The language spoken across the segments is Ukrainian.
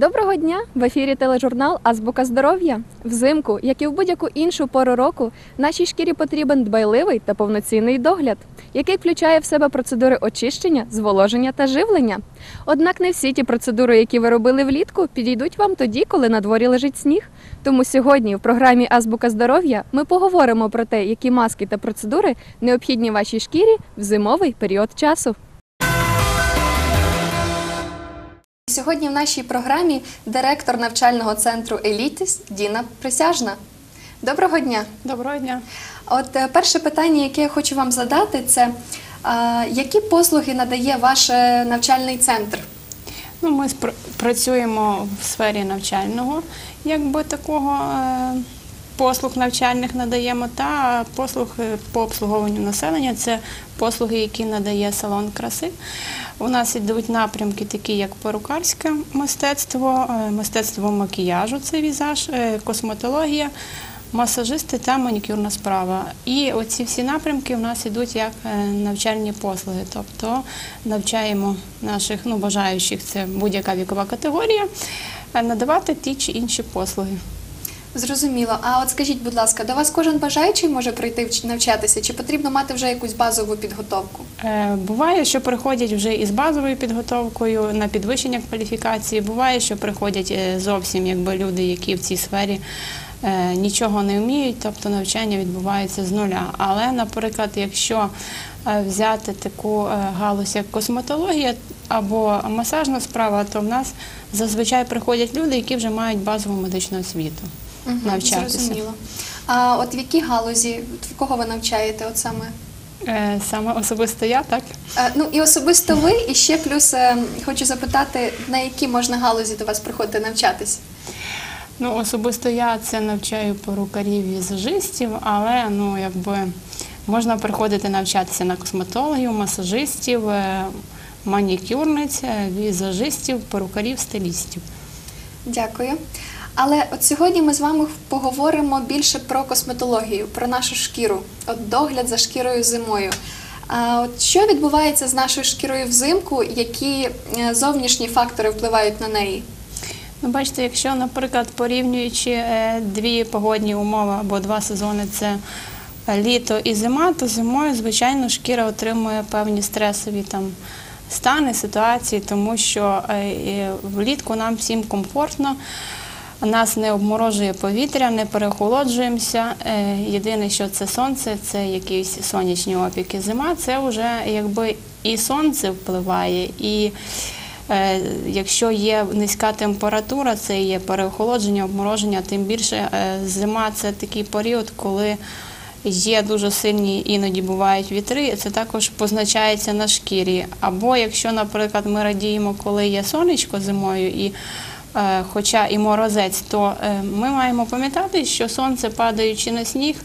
Доброго дня! В ефірі тележурнал Азбука здоров'я. Взимку, як і в будь-яку іншу пору року, нашій шкірі потрібен дбайливий та повноцінний догляд, який включає в себе процедури очищення, зволоження та живлення. Однак не всі ті процедури, які ви робили влітку, підійдуть вам тоді, коли на дворі лежить сніг. Тому сьогодні в програмі Азбука здоров'я ми поговоримо про те, які маски та процедури необхідні вашій шкірі в зимовий період часу. Сьогодні в нашій програмі директор навчального центру Елітіс Діна Присяжна. Доброго дня! Доброго дня. От е, перше питання, яке я хочу вам задати, це е, які послуги надає ваш е, навчальний центр? Ну, ми спр- працюємо в сфері навчального, якби такого е, послуг навчальних надаємо, та послуг е, по обслуговуванню населення це послуги, які надає салон краси. У нас ідуть напрямки, такі як перукарське мистецтво, е, мистецтво макіяжу, це візаж, е, косметологія. Масажисти та манікюрна справа. І оці всі напрямки у нас ідуть як навчальні послуги. Тобто навчаємо наших ну, бажаючих, це будь-яка вікова категорія, надавати ті чи інші послуги. Зрозуміло. А от скажіть, будь ласка, до вас кожен бажаючий може прийти вч- навчатися, чи потрібно мати вже якусь базову підготовку? Е, Буває, що приходять вже із базовою підготовкою на підвищення кваліфікації. Буває, що приходять е, зовсім якби люди, які в цій сфері е, нічого не вміють, тобто навчання відбувається з нуля. Але, наприклад, якщо е, взяти таку галузь, як косметологія або масажна справа, то в нас зазвичай приходять люди, які вже мають базову медичну освіту. Мгм, Навчатися. Зрозуміло. А от в якій галузі, в кого ви навчаєте? От саме? Е, Саме особисто я, так? Е, Ну і особисто ви, і ще плюс е, хочу запитати, на які можна галузі до вас приходити навчатись? Ну, особисто я це навчаю перукарів візажистів, але ну якби можна приходити навчатися на косметологів, масажистів, е, манікюрниць, е, візажистів, перукарів, стилістів. Дякую. Але от сьогодні ми з вами поговоримо більше про косметологію, про нашу шкіру, от догляд за шкірою зимою. А от що відбувається з нашою шкірою взимку, які е, зовнішні фактори впливають на неї? Ну, бачите, якщо, наприклад, порівнюючи е, дві погодні умови або два сезони, це літо і зима, то зимою, звичайно, шкіра отримує певні стресові там стани, ситуації, тому що е, влітку нам всім комфортно. Нас не обморожує повітря, не перехолоджуємося. Е, Єдине, що це сонце, це якісь сонячні опіки. Зима це вже якби і сонце впливає, і Е, Якщо є низька температура, це є переохолодження, обмороження, тим більше е, зима це такий період, коли є дуже сильні іноді бувають вітри, це також позначається на шкірі. Або якщо, наприклад, ми радіємо, коли є сонечко зимою і Хоча і морозець, то е, ми маємо пам'ятати, що сонце, падаючи на сніг,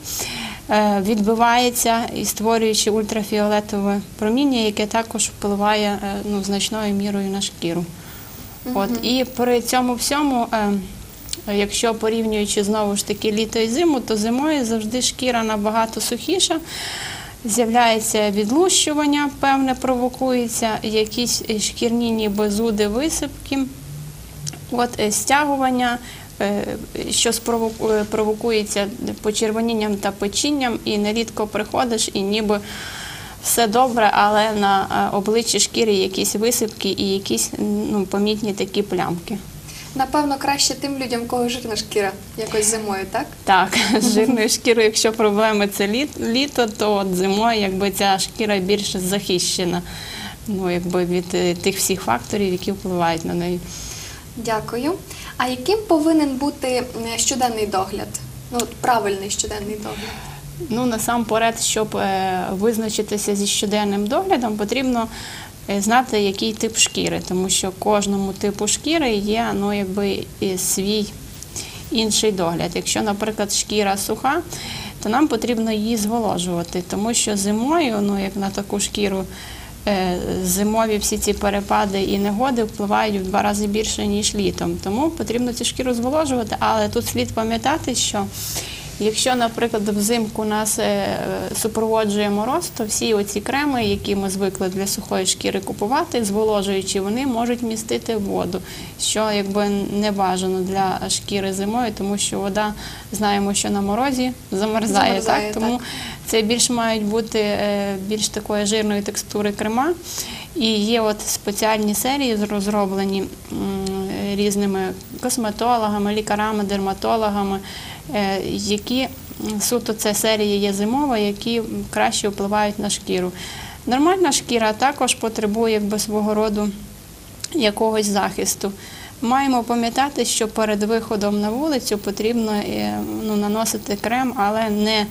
е, відбивається і створюючи ультрафіолетове проміння, яке також впливає е, ну, значною мірою на шкіру. От, і при цьому всьому, е, якщо порівнюючи знову ж таки літо і зиму, то зимою завжди шкіра набагато сухіша. З'являється відлущування, певне провокується, якісь е, шкірні ніби зуди, висипки. От е, стягування, е, що е, провокується почервонінням та печінням, і нерідко приходиш, і ніби все добре, але на обличчі шкіри якісь висипки і якісь ну, помітні такі плямки. Напевно, краще тим людям, кого жирна шкіра, якось зимою, так? Так, з жирною шкірою, якщо проблеми це літ- літо, то от зимою якби ця шкіра більш захищена ну, якби від тих всіх факторів, які впливають на неї. Дякую. А яким повинен бути щоденний догляд? Ну, от правильний щоденний догляд. Ну, насамперед, щоб е, визначитися зі щоденним доглядом, потрібно е, знати, який тип шкіри, тому що кожному типу шкіри є ну, якби, свій інший догляд. Якщо, наприклад, шкіра суха, то нам потрібно її зволожувати, тому що зимою, ну, як на таку шкіру, зимові всі ці перепади і негоди впливають в два рази більше, ніж літом. Тому потрібно цю шкіру зволожувати, але тут слід пам'ятати, що Якщо, наприклад, взимку нас е, супроводжує мороз, то всі оці креми, які ми звикли для сухої шкіри купувати, зволожуючі, вони можуть містити воду, що якби не бажано для шкіри зимою, тому що вода знаємо, що на морозі замерзає. Замерзає, так? Тому так. це більш мають бути е, більш такої жирної текстури крема. І є от спеціальні серії розроблені різними косметологами, лікарами, дерматологами, е, які суто це серія є зимова, які краще впливають на шкіру. Nормальна шкіра також потребує якби свого роду якогось захисту. Маємо пам'ятати, що перед виходом на вулицю потрібно е, ну, наносити крем, але не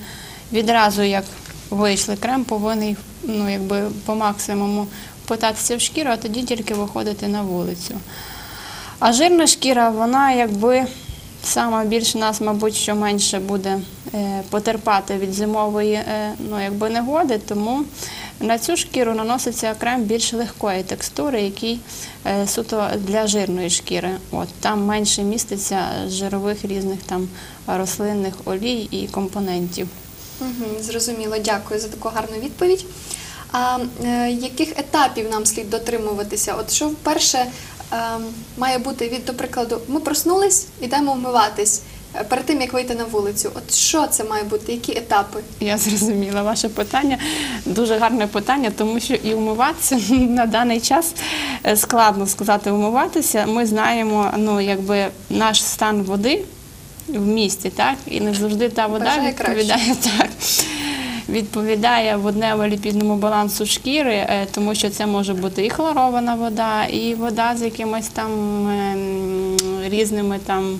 відразу, як вийшли. Крем повинен ну, якби, по максимуму впитатися в шкіру, а тоді тільки виходити на вулицю. А жирна шкіра, вона якби сама більш нас, мабуть, що менше буде е, потерпати від зимової е, ну, якби негоди, тому на цю шкіру наноситься крем більш легкої текстури, який е, суто для жирної шкіри. От, там менше міститься жирових різних там рослинних олій і компонентів. Угу, зрозуміло, дякую за таку гарну відповідь. А е, яких етапів нам слід дотримуватися? От що вперше має бути від, до прикладу, ми проснулись, йдемо вмиватись е, перед тим, як вийти на вулицю. От що це має бути? Які етапи? Я зрозуміла ваше питання. Дуже гарне питання, тому що і вмиватися на даний час е, складно сказати вмиватися. Ми знаємо, ну якби наш стан води в місті, так і не завжди та вода Бажає відповідає так. Відповідає воднево-ліпідному балансу шкіри, е, тому що це може бути і хлорована вода, і вода з якимись там ем, різними там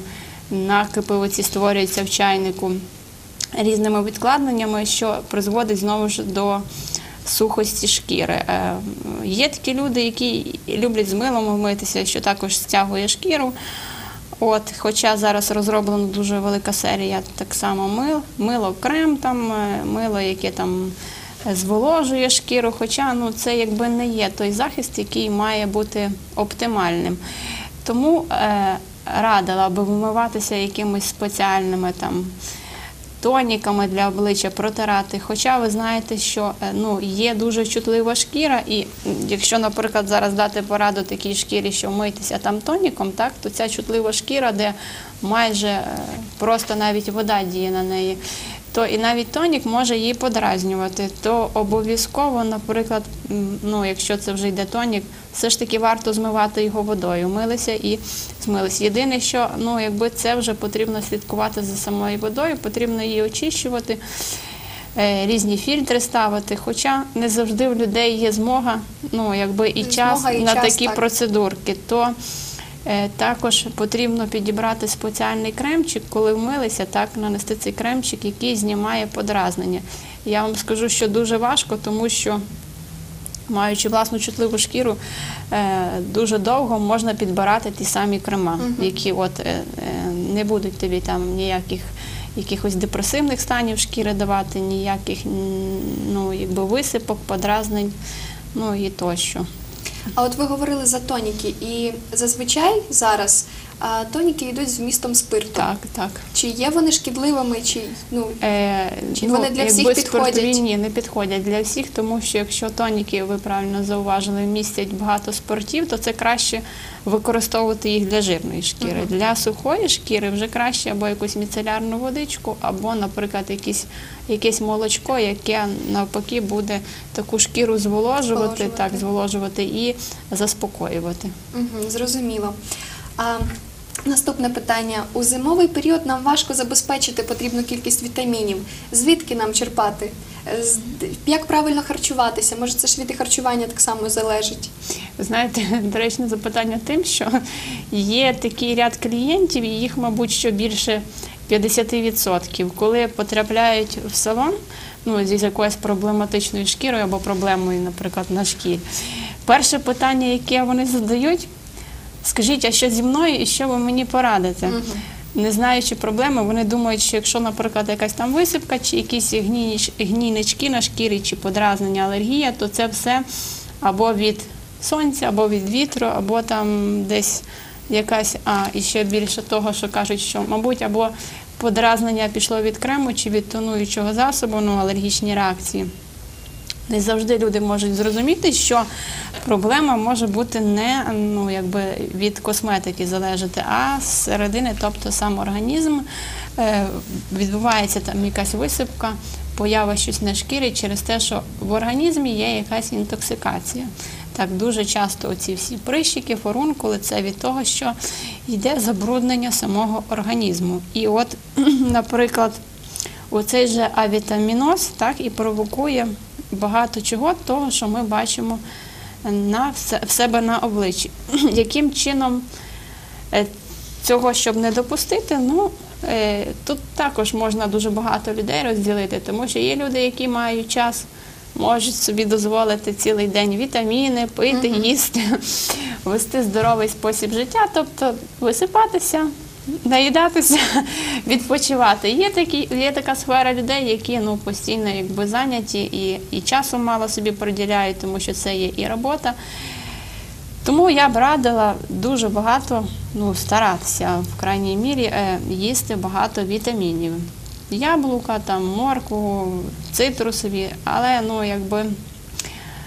накипи оці створюються в чайнику різними відкладеннями, що призводить знову ж до сухості шкіри. Е, Є такі люди, які люблять з милом вмитися, що також стягує шкіру. От, хоча зараз розроблена дуже велика серія так само мил, мило крем, там, е, мило, яке там зволожує шкіру, хоча ну, це якби не є той захист, який має бути оптимальним. Тому е, радила би вимиватися якимись спеціальними там тоніками для обличчя протирати. Хоча ви знаєте, що е, ну, є дуже чутлива шкіра, і якщо, наприклад, зараз дати пораду такій шкірі, що митися там тоніком, так, то ця чутлива шкіра, де майже е, просто навіть вода діє на неї. То і навіть тонік може її подразнювати, то обов'язково, наприклад, ну, якщо це вже йде тонік, все ж таки варто змивати його водою. Милися і змилися. Єдине, що ну, якби це вже потрібно слідкувати за самою водою, потрібно її очищувати, е, різні фільтри ставити. Хоча не завжди в людей є змога, ну якби і час Змога і на час, такі так. процедурки. То також потрібно підібрати спеціальний кремчик, коли вмилися, так нанести цей кремчик, який знімає подразнення. Я вам скажу, що дуже важко, тому що маючи власну чутливу шкіру, е, дуже довго можна підбирати ті самі крема, які от е, е, не будуть тобі там ніяких якихось депресивних станів шкіри давати, ніяких ну, якби висипок, подразнень, ну і тощо. А от ви говорили за тоніки, і зазвичай зараз а, тоніки йдуть з вмістом спирту. Так, так. Чи є вони шкідливими, чи ну Е, Чи вони для всіх якби підходять? спиртові ні, не підходять для всіх, тому що якщо тоніки, ви правильно зауважили, містять багато спиртів, то це краще використовувати їх для жирної шкіри. Для сухої шкіри вже краще або якусь міцелярну водичку, або, наприклад, якісь, якесь молочко, яке навпаки буде таку шкіру зволожувати, Зволожувати. так, зволожувати і заспокоювати. Угу, зрозуміло. А, наступне питання. У зимовий період нам важко забезпечити потрібну кількість вітамінів. Звідки нам черпати? Як правильно харчуватися? Може, це ж від харчування так само залежить? Ви Знаєте, доречне запитання тим, що є такий ряд клієнтів, і їх, мабуть, що більше 50%, коли потрапляють в салон ну, зі якоюсь проблематичною шкірою або проблемою, наприклад, на шкірі. Перше питання, яке вони задають, скажіть, а що зі мною і що ви мені порадите? Не знаючи проблеми, вони думають, що якщо, наприклад, якась там висипка, чи якісь гнійнички на шкірі, чи подразнення, алергія, то це все або від сонця, або від вітру, або там десь якась, а і ще більше того, що кажуть, що, мабуть, або подразнення пішло від крему чи від тонуючого засобу, ну, алергічні реакції. Не завжди люди можуть зрозуміти, що проблема може бути не ну, якби від косметики залежати, а з середини, тобто сам організм е, відбувається там якась висипка, поява щось на шкірі через те, що в організмі є якась інтоксикація. Так, дуже часто оці всі прищики, форункули це від того, що йде забруднення самого організму. І от, наприклад, оцей же авітаміноз так і провокує багато чого того, що ми бачимо на все- в себе на обличчі. Яким чином е, цього, щоб не допустити, ну е, тут також можна дуже багато людей розділити, тому що є люди, які мають час. Можуть собі дозволити цілий день вітаміни, пити, їсти, вести здоровий спосіб життя, тобто висипатися, наїдатися, відпочивати. Є, такі, є така сфера людей, які ну, постійно якби, зайняті і, і часу мало собі приділяють, тому що це є і робота. Тому я б радила дуже багато ну, старатися в крайній мірі е, їсти багато вітамінів. Яблука, там, моркву, цитрусові, але ну, якби,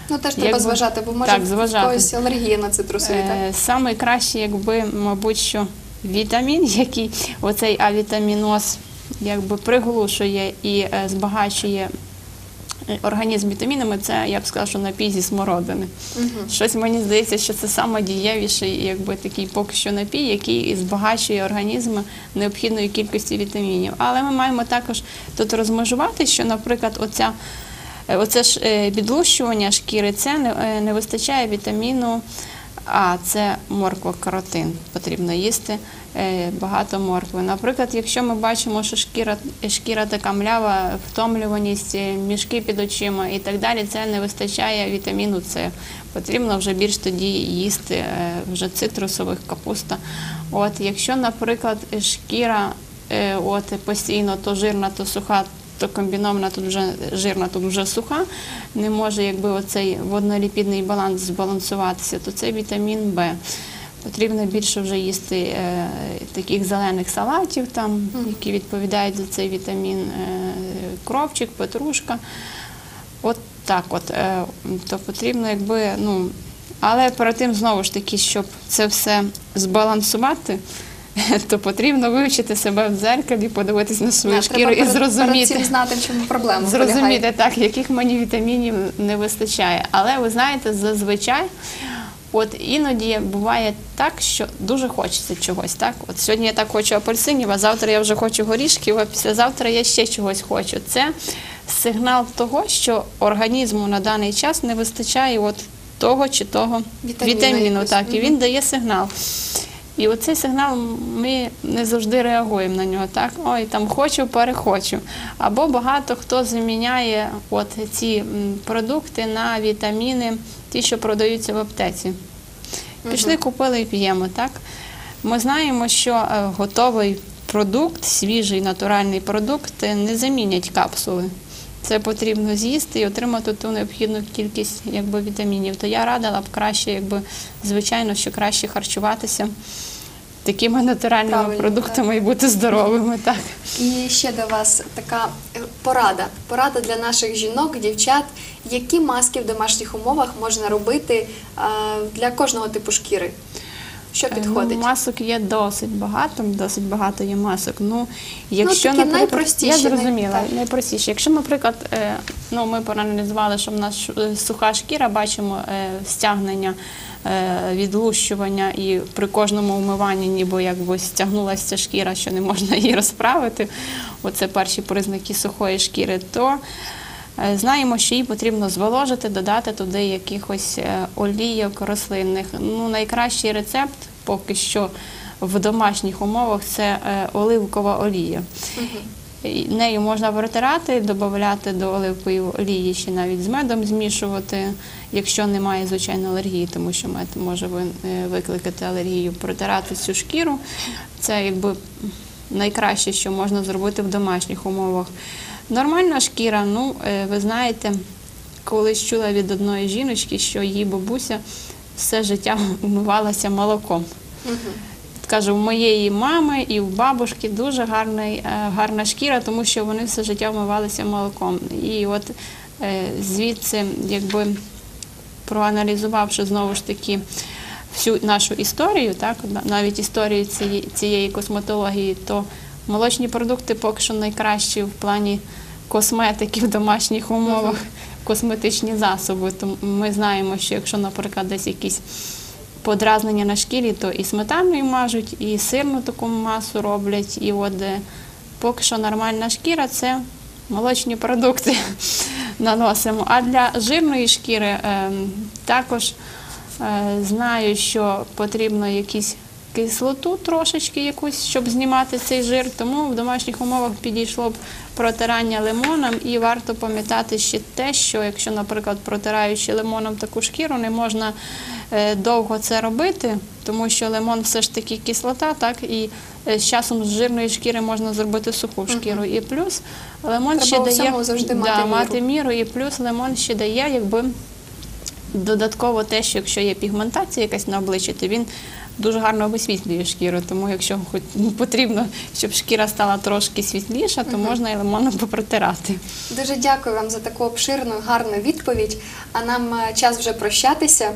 Ну теж треба Якби- зважати, бо може так, зважати. когось алергія на цитрусові. так? Е, Саме краще, якби, мабуть, що вітамін, який оцей авітаміноз якби приглушує і е, збагачує е, організм вітамінами, це я б сказала, що напій зі смородини. Мгм. Щось мені здається, що це саме дієвіший, якби такий поки що напій, який збагачує організм необхідної кількості вітамінів. Але ми маємо також тут розмежувати, що, наприклад, оця. е, Оце ж відлущування шкіри, це не, не вистачає вітаміну А, це морква каротин. Потрібно їсти е, багато моркви. Наприклад, якщо ми бачимо, що шкіра, шкіра така млява, втомлюваність, е, мішки під очима і так далі, це не вистачає вітаміну С. Потрібно вже більш тоді їсти е, вже цитрусових капуста. От, якщо, наприклад, шкіра от, постійно то жирна, то суха, то комбінована, тут вже жирна, тут вже суха, не може якби оцей водноліпідний баланс збалансуватися, то це вітамін Б. Потрібно більше вже їсти е, таких зелених салатів, там, які відповідають за цей вітамін, е, кропчик, петрушка. От так от. Е, то потрібно, якби, ну, але перед тим знову ж таки, щоб це все збалансувати, то потрібно вивчити себе в дзеркалі, подивитись на свою шкіру і перед зрозуміти. знати, в чому проблема. Зрозуміти так, яких мені вітамінів не вистачає. Але ви знаєте, зазвичай, от іноді буває так, що дуже хочеться чогось. Так, от сьогодні я так хочу апельсинів, а завтра я вже хочу горішків, а післязавтра я ще чогось хочу. Це сигнал того, що організму на даний час не вистачає от того чи того Вітаміну вітаміну. Так, і він дає сигнал. І оцей сигнал ми не завжди реагуємо на нього. Так, ой, там хочу, перехочу. Або багато хто заміняє от ці продукти на вітаміни, ті, що продаються в аптеці. Пішли, купили і п'ємо. Так? Ми знаємо, що е, готовий продукт, свіжий натуральний продукт е, не замінять капсули. Це потрібно з'їсти і отримати ту необхідну кількість якби, вітамінів. То я радила б краще, якби, звичайно, що краще харчуватися такими натуральними Правильно, продуктами і бути здоровими. Так. І ще до вас така е, порада. Порада для наших жінок, дівчат. Які маски в домашніх умовах можна робити е, для кожного типу шкіри? Що Е, підходить? Ну, масок є досить багато, досить багато є масок. Ну, якщо, такі наприклад, найпростіші, я зрозуміла, так. найпростіші. Якщо, наприклад, е, ну, ми проаналізували, що в нас е, суха шкіра, бачимо стягнення, відлущування, і при кожному умиванні ніби якби стягнулася шкіра, що не можна її розправити. Оце перші признаки сухої шкіри, то Знаємо, що її потрібно зволожити, додати туди якихось е, олійок рослинних. Ну, найкращий рецепт поки що в домашніх умовах це е, оливкова олія. І Нею можна протирати, додати до оливкової олії, ще навіть з медом змішувати, якщо немає звичайно алергії, тому що мед може е, викликати алергію, протирати цю шкіру. Це якби найкраще, що можна зробити в домашніх умовах. Нормальна шкіра, ну е, ви знаєте, колись чула від одної жіночки, що її бабуся все життя умивалася молоком. Мгм. кажу, в моєї мами і в бабушки дуже гарний, е, гарна шкіра, тому що вони все життя вмивалися молоком. І от е, звідси, якби проаналізувавши знову ж таки всю нашу історію, так, навіть історію цієї, цієї косметології, то молочні продукти поки що найкращі в плані косметики в домашніх умовах, косметичні засоби. Тому ми знаємо, що якщо, наприклад, десь якісь подразнення на шкірі, то і сметаною мажуть, і сирну таку масу роблять. І от поки що нормальна шкіра це молочні продукти наносимо. А для жирної шкіри е, також е, знаю, що потрібно якісь кислоту трошечки якусь, щоб знімати цей жир. Тому в домашніх умовах підійшло б протирання лимоном. І варто пам'ятати ще те, що якщо, наприклад, протираючи лимоном таку шкіру, не можна е, довго це робити, тому що лимон все ж таки кислота, так і е, з часом з жирної шкіри можна зробити суху шкіру. І плюс лимон Треба ще дає завжди мати да, міру. мати міру, і плюс лимон ще дає, якби додатково те, що якщо є пігментація якась на обличчі, то він дуже гарно висвітлює шкіру. Тому якщо хоч потрібно, щоб шкіра стала трошки світліша, то можна і лимоном попротирати. Дуже дякую вам за таку обширну, гарну відповідь. А нам е, час вже прощатися.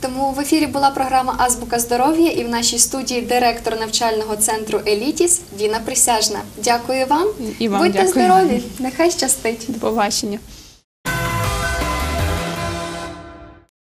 Тому в ефірі була програма Азбука здоров'я і в нашій студії директор навчального центру Елітіс Діна Присяжна. Дякую вам. І вам Будьте дякую. здорові! Нехай щастить! До побачення.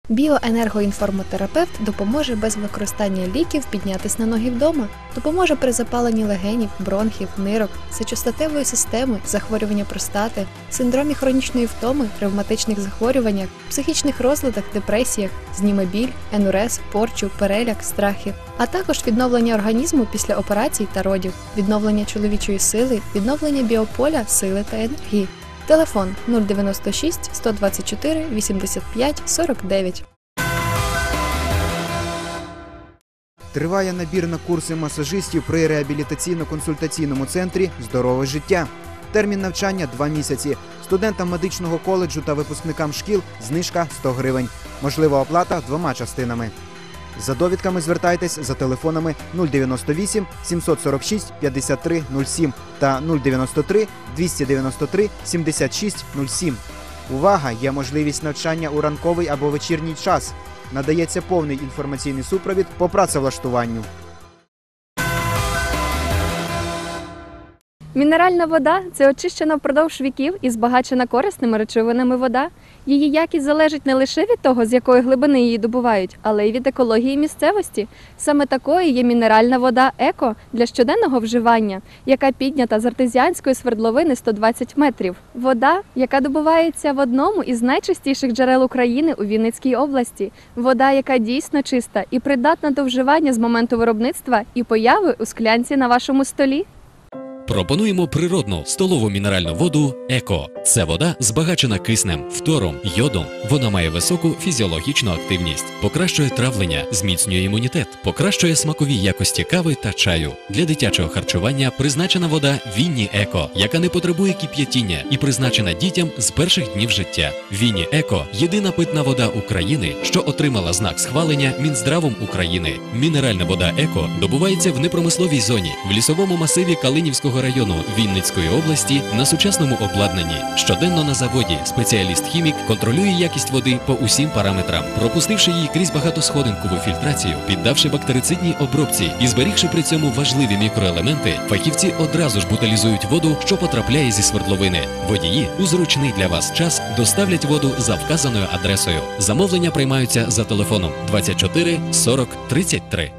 Біоенергоінформотерапевт допоможе без використання ліків піднятись на ноги вдома, допоможе при запаленні легенів, бронхів, нирок, сечостатевої системи, захворювання простати, синдромі хронічної втоми, ревматичних захворюваннях, психічних розладах, депресіях, зніме біль, енурез, порчу, переляк, страхи, а також відновлення організму після операцій та родів, відновлення чоловічої сили, відновлення біополя, сили та енергії. Телефон 096 124 85 49. Триває набір на курси масажистів при реабілітаційно-консультаційному центрі Здорове життя. Термін навчання 2 місяці. Студентам медичного коледжу та випускникам шкіл знижка 100 гривень. Можлива оплата двома частинами. За довідками звертайтесь за телефонами 098 746 53 07 та 093 293 76 07. Увага! Є можливість навчання у ранковий або вечірній час. Надається повний інформаційний супровід по працевлаштуванню. Мінеральна вода це очищена впродовж віків і збагачена корисними речовинами вода. Її якість залежить не лише від того, з якої глибини її добувають, але й від екології місцевості. Саме такою є мінеральна вода еко для щоденного вживання, яка піднята з артезіанської свердловини 120 метрів. Вода, яка добувається в одному із найчистіших джерел України у Вінницькій області. Вода, яка дійсно чиста і придатна до вживання з моменту виробництва і появи у склянці на вашому столі. Пропонуємо природну столову мінеральну воду Еко. Це вода збагачена киснем, фтором, йодом. Вона має високу фізіологічну активність, покращує травлення, зміцнює імунітет, покращує смакові якості кави та чаю. Для дитячого харчування призначена вода Вінні Еко, яка не потребує кип'ятіння і призначена дітям з перших днів життя. Вінні Еко єдина питна вода України, що отримала знак схвалення Мінздравом України. Мінеральна вода Еко добувається в непромисловій зоні в лісовому масиві Калинівського району Вінницької області на сучасному обладнанні. Щоденно на заводі спеціаліст-хімік контролює якість води по усім параметрам, пропустивши її крізь багатосходинкову фільтрацію, піддавши бактерицидній обробці і зберігши при цьому важливі мікроелементи, фахівці одразу ж бутилізують воду, що потрапляє зі свердловини. Водії у зручний для вас час доставлять воду за вказаною адресою. Замовлення приймаються за телефоном 24 40 33.